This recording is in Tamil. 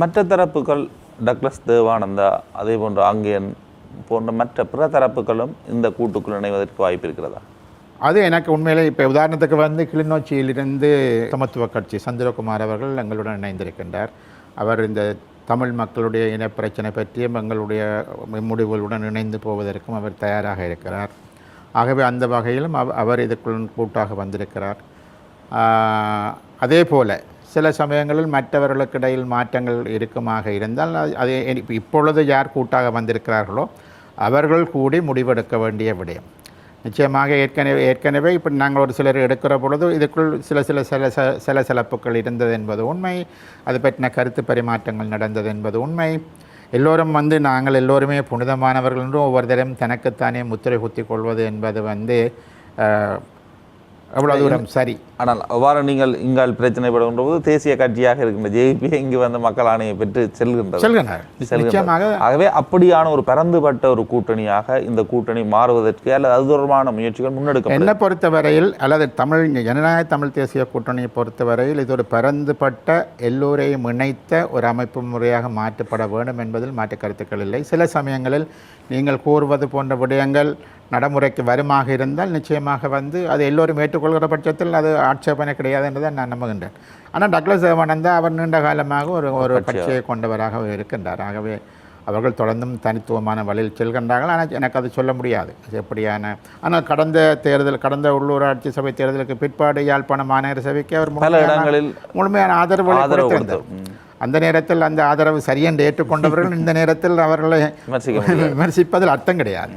மற்ற தரப்புகள் டக்ளஸ் தேவானந்தா அதே போன்ற ஆங்கியன் போன்ற மற்ற பிற தரப்புகளும் இந்த கூட்டுக்குள் இணைவதற்கு வாய்ப்பு இருக்கிறதா? அது எனக்கு உண்மையிலே இப்போ உதாரணத்துக்கு வந்து கிளிநொச்சியிலிருந்து சமத்துவ கட்சி சந்திரகுமார் அவர்கள் எங்களுடன் இணைந்திருக்கின்றார். அவர் இந்த தமிழ் மக்களுடைய இனப்பிரச்சனை பற்றியும் எங்களுடைய முடிவுகளுடன் இணைந்து போவதற்கும் அவர் தயாராக இருக்கிறார். ஆகவே அந்த வகையிலும் அவர் இதுக்குள் கூட்டாக வந்திருக்கிறார். அதே போல சில சமயங்களில் மற்றவர்களுக்கு இடையில் மாற்றங்கள் இருக்குமாக இருந்தால் அது- இப்பொழுது யார் கூட்டாக வந்திருக்கிறார்களோ அவர்கள் கூடி முடிவெடுக்க வேண்டிய விடயம். நிச்சயமாக ஏற்கனவே ஏற்கனவே இப்போ நாங்கள் ஒரு சிலர் எடுக்கிற பொழுது இதுக்குள் சில சில சில ச- சில சிலப்புகள் இருந்தது என்பது உண்மை. அது பற்றின கருத்து பரிமாற்றங்கள் நடந்தது என்பது உண்மை. எல்லோரும் வந்து நாங்கள் எல்லோருமே புனிதமானவர்கள் என்றும் ஒவ்வொருத்தரும் தனக்குத்தானே முத்திரை குத்தி கொள்வது என்பது வந்து அஹ், எவ்வளவு தூரம் சரி. ஆனால் அவ்வாறு நீங்கள் இங்கால் பிரச்சனைப்படுகின்ற போது தேசிய கட்சியாக இருக்கின்ற ஜேபி இங்கு வந்து மக்கள் ஆணையை பெற்று செல்கின்றது. நிச்சயமாக ஆகவே அப்படியான ஒரு பரந்துபட்ட ஒரு கூட்டணியாக இந்த கூட்டணி மாறுவதற்கு அல்லது அது தொடர்பான முயற்சிகள் முன்னெடுக்கப்படும். என்னை பொறுத்தவரையில் அல்லது தமிழ் ஜனநாயக தமிழ் தேசிய கூட்டணியை பொறுத்தவரையில் இது ஒரு பரந்துபட்ட எல்லோரையும் இணைத்த ஒரு அமைப்பு முறையாக மாற்றப்பட வேண்டும் என்பதில் மாற்று கருத்துக்கள் இல்லை. சில சமயங்களில் நீங்கள் கூறுவது போன்ற விடயங்கள் நடைமுறைக்கு வருமாக இருந்தால் நிச்சயமாக வந்து அது எல்லோரும் ஏற்றுக்கொள்கிற பட்சத்தில் அது ஆட்சேபனை கிடையாது என்றதை நான் நம்புகின்றேன். ஆனால் டக்ளஸ் தேவானந்தா அவர் நீண்ட காலமாக ஒரு ஒரு கட்சியை கொண்டவராக இருக்கின்றார். ஆகவே அவர்கள் தொடர்ந்தும் தனித்துவமான வழியில் செல்கின்றார்கள். ஆனால் எனக்கு அது சொல்ல முடியாது. எப்படியான ஆனால் கடந்த தேர்தல் கடந்த உள்ளூராட்சி சபை தேர்தலுக்கு பிற்பாடு யாழ்ப்பாணம் மாநகர சபைக்கு அவர் முழுமையான- முழுமையான ஆதரவு கொடுத்திருந்தார். அந்த நேரத்தில் அந்த ஆதரவு சரியென்று ஏற்றுக்கொண்டவர்கள் இந்த நேரத்தில் அவர்களை. விமர்சிப்பதில் அர்த்தம் கிடையாது.